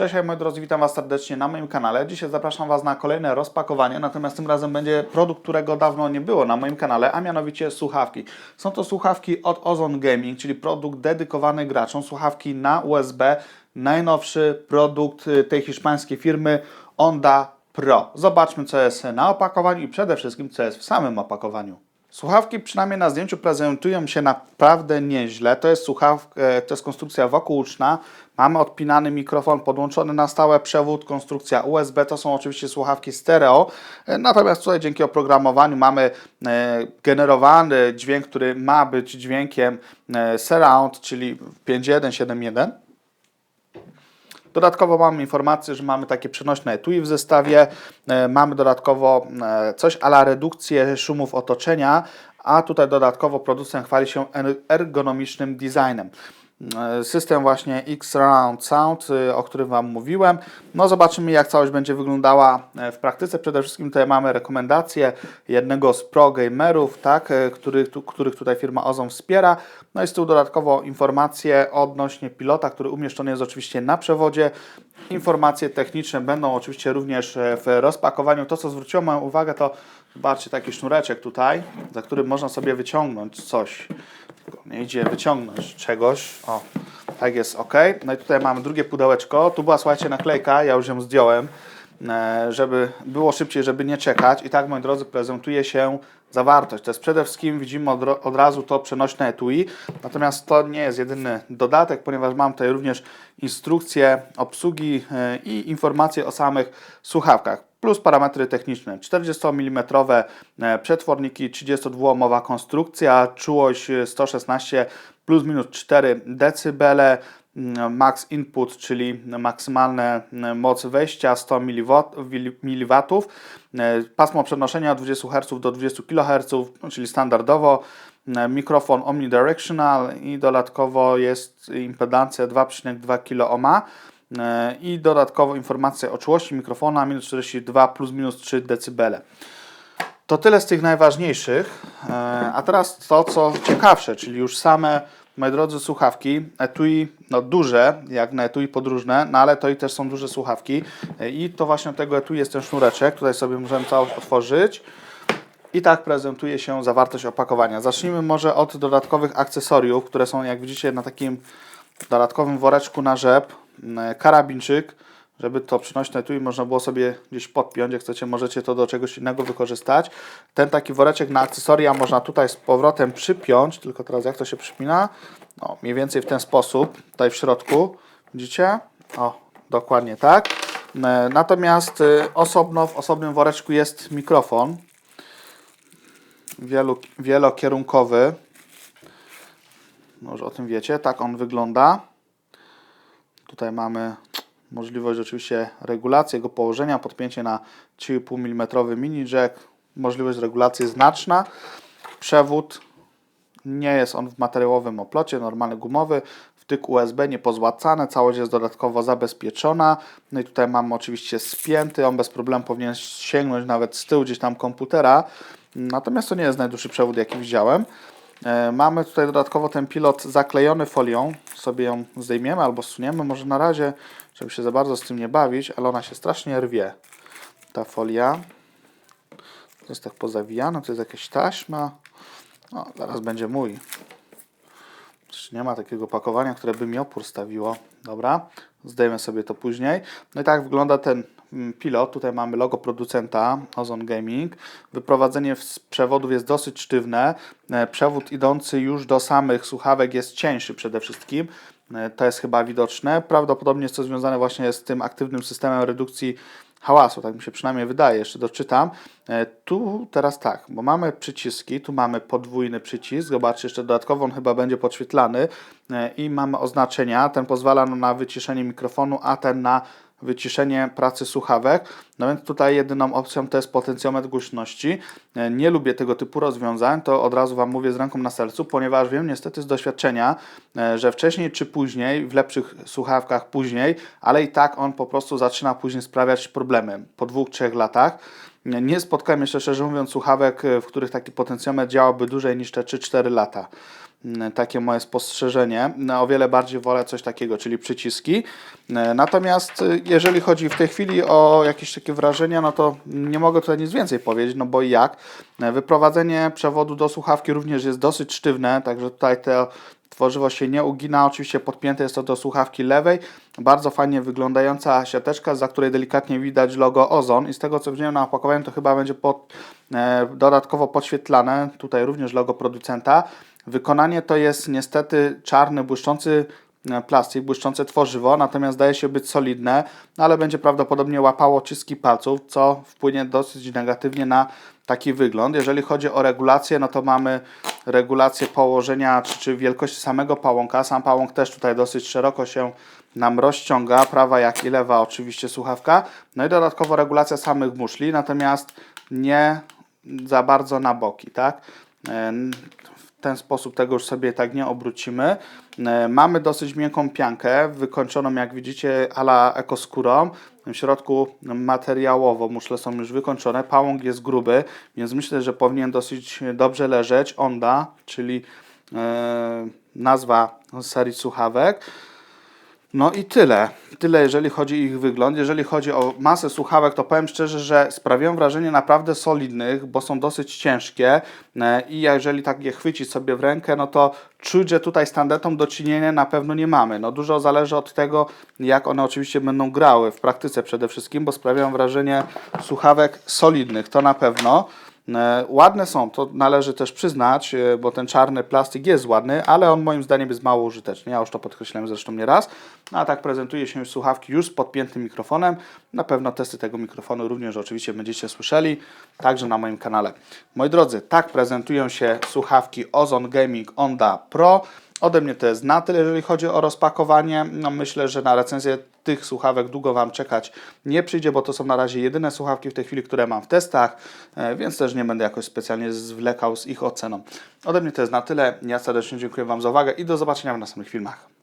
Cześć moi drodzy, witam Was serdecznie na moim kanale. Dzisiaj zapraszam Was na kolejne rozpakowanie, natomiast tym razem będzie produkt, którego dawno nie było na moim kanale, a mianowicie słuchawki. Są to słuchawki od Ozon Gaming, czyli produkt dedykowany graczom, słuchawki na USB, najnowszy produkt y, tej hiszpańskiej firmy Onda Pro. Zobaczmy co jest na opakowaniu i przede wszystkim co jest w samym opakowaniu. Słuchawki przynajmniej na zdjęciu prezentują się naprawdę nieźle. To jest e, to jest konstrukcja wokółuczna. Mamy odpinany mikrofon podłączony na stałe przewód, konstrukcja USB. To są oczywiście słuchawki stereo. E, Natomiast tutaj dzięki oprogramowaniu mamy e, generowany dźwięk, który ma być dźwiękiem surround, czyli 5.1.7.1. Dodatkowo mamy informację, że mamy takie przenośne etui w zestawie. E, Mamy dodatkowo e, coś ala redukcję szumów otoczenia, a tutaj dodatkowo producent chwali się er- ergonomicznym designem. E, System właśnie X-Round Sound, y, o którym Wam mówiłem. No zobaczymy jak całość będzie wyglądała e, w praktyce. Przede wszystkim tutaj mamy rekomendacje jednego z pro gamerów, tak, e, których, tu- których tutaj firma Ozon wspiera. No z tyłu dodatkowo informacje odnośnie pilota, który umieszczony jest oczywiście na przewodzie. Informacje techniczne będą oczywiście również e, w rozpakowaniu. To co zwróciło moją uwagę to zobaczcie taki sznureczek tutaj, za którym można sobie wyciągnąć coś. Nie idzie wyciągnąć czegoś. O, tak jest ok. No i tutaj mamy drugie pudełeczko. Tu była słuchajcie naklejka, ja już ją zdjąłem, żeby było szybciej, żeby nie czekać. I tak moi drodzy prezentuje się zawartość. To jest przede wszystkim widzimy od, od razu to przenośne etui. Natomiast to nie jest jedyny dodatek, ponieważ mam tutaj również instrukcje obsługi e, i informacje o samych słuchawkach plus parametry techniczne. 40 mm e, przetworniki, 32-ohmowa konstrukcja, czułość e, 116 plus minus 4 dB, max input, czyli maksymalna mm, moc wejścia 100 mW, e, pasmo przenoszenia od 20 Hz do 20 kHz, no, czyli standardowo, e, mikrofon omnidirectional i dodatkowo jest impedancja 2,2 kΩ. E, i dodatkowo informacje o czułości mikrofona minus 42 plus minus 3 dB. To tyle z tych najważniejszych. E, A teraz to, co ciekawsze, czyli już same, moi drodzy, słuchawki. Etui, no duże, jak na etui podróżne, no ale to i też są duże słuchawki. I to właśnie tego etui jest ten sznureczek. Tutaj sobie możemy całość otworzyć. I tak prezentuje się zawartość opakowania. Zacznijmy może od dodatkowych akcesoriów, które są, jak widzicie, na takim dodatkowym woreczku na rzep. Karabinczyk, żeby to przynośne tu i można było sobie gdzieś podpiąć. Jak chcecie, możecie to do czegoś innego wykorzystać. Ten taki woreczek na akcesoria można tutaj z powrotem przypiąć, tylko teraz jak to się przypina? No, mniej więcej w ten sposób, tutaj w środku. Widzicie? O, dokładnie tak. E, Natomiast y, osobno w osobnym woreczku jest mikrofon wielu, wielokierunkowy. Może o tym wiecie. Tak on wygląda. Tutaj mamy możliwość oczywiście regulacji jego położenia, podpięcie na 3,5 mm mini jack, możliwość regulacji znaczna. Przewód nie jest on w materiałowym oplocie, normalny gumowy. Wtyk USB niepozłacany, całość jest dodatkowo zabezpieczona. No i tutaj mamy oczywiście spięty, on bez problemu powinien sięgnąć nawet z tyłu gdzieś tam komputera. Natomiast to nie jest najdłuższy przewód jaki widziałem. E, Mamy tutaj dodatkowo ten pilot zaklejony folią. Sobie ją zdejmiemy albo zsuniemy. Może na razie, żeby się za bardzo z tym nie bawić, ale ona się strasznie rwie. Ta folia. Jest tak pozawijane, to jest jakaś taśma. No, zaraz będzie mój. Przecież Nie ma takiego pakowania, które by mi opór stawiło. Dobra, zdejmę sobie to później. No i tak wygląda ten mm, pilot. Tutaj mamy logo producenta Ozon Gaming. Wyprowadzenie z przewodów jest dosyć sztywne. E, Przewód idący już do samych słuchawek jest cieńszy przede wszystkim. E, To jest chyba widoczne. Prawdopodobnie jest to związane właśnie z tym aktywnym systemem redukcji hałasu, tak mi się przynajmniej wydaje, jeszcze doczytam. E, Tu teraz tak, bo mamy przyciski, tu mamy podwójny przycisk, zobaczcie, jeszcze dodatkowo on chyba będzie podświetlany e, i mamy oznaczenia, ten pozwala na wyciszenie mikrofonu, a ten na wyciszenie pracy słuchawek. No więc tutaj jedyną opcją to jest potencjometr głośności. E, Nie lubię tego typu rozwiązań, to od razu Wam mówię z ręką na sercu, ponieważ wiem niestety z doświadczenia, e, że wcześniej czy później, w lepszych słuchawkach później, ale i tak on po prostu zaczyna później sprawiać problemy po dwóch, trzech latach. Nie nie spotkałem jeszcze szczerze mówiąc słuchawek, e, w których taki potencjometr działałby dłużej niż te 3-4 lata. Mm, takie moje spostrzeżenie. O wiele bardziej wolę coś takiego, czyli przyciski. E, Natomiast y, jeżeli chodzi w tej chwili o jakieś takie wrażenia, no to nie mogę tutaj nic więcej powiedzieć, no bo jak. E, Wyprowadzenie przewodu do słuchawki również jest dosyć sztywne, także tutaj te tworzywo się nie ugina. Oczywiście podpięte jest to do słuchawki lewej. Bardzo fajnie wyglądająca siateczka, za której delikatnie widać logo Ozon. I z tego co widziałem na opakowaniu, to chyba będzie pod, e, dodatkowo podświetlane. Tutaj również logo producenta. Wykonanie to jest niestety czarny, błyszczący e, plastik, błyszczące tworzywo, natomiast zdaje się być solidne, no ale będzie prawdopodobnie łapało odciski palców, co wpłynie dosyć negatywnie na taki wygląd. Jeżeli chodzi o regulację, no to mamy regulację położenia czy, czy wielkości samego pałąka. Sam pałąk też tutaj dosyć szeroko się nam rozciąga, prawa jak i lewa oczywiście słuchawka. No i dodatkowo regulacja samych muszli, natomiast nie za bardzo na boki, tak? Ten sposób tego już sobie tak nie obrócimy. E, Mamy dosyć miękką piankę, wykończoną jak widzicie ala ekoskórą. W środku materiałowo muszle są już wykończone, pałąk jest gruby, więc myślę, że powinien dosyć dobrze leżeć. Onda, czyli e, nazwa serii słuchawek. No i tyle. Tyle, jeżeli chodzi o ich wygląd. Jeżeli chodzi o masę słuchawek, to powiem szczerze, że sprawiają wrażenie naprawdę solidnych, bo są dosyć ciężkie e, i jeżeli tak je chwycić sobie w rękę, no to czuć, że tutaj z tandetą do czynienia na pewno nie mamy. No dużo zależy od tego, jak one oczywiście będą grały w praktyce przede wszystkim, bo sprawiają wrażenie słuchawek solidnych, to na pewno. E, Ładne są, to należy też przyznać, e, bo ten czarny plastik jest ładny, ale on moim zdaniem jest mało użyteczny. Ja już to podkreślałem zresztą nie raz. No, a tak prezentuje się słuchawki już z podpiętym mikrofonem. Na pewno testy tego mikrofonu również oczywiście będziecie słyszeli, także na moim kanale. Moi drodzy, tak prezentują się słuchawki Ozon Gaming Onda Pro. Ode mnie to jest na tyle, jeżeli chodzi o rozpakowanie. No myślę, że na recenzję tych słuchawek długo Wam czekać nie przyjdzie, bo to są na razie jedyne słuchawki w tej chwili, które mam w testach, e, więc też nie będę jakoś specjalnie zwlekał z ich oceną. Ode mnie to jest na tyle. Ja serdecznie dziękuję Wam za uwagę i do zobaczenia w następnych filmach.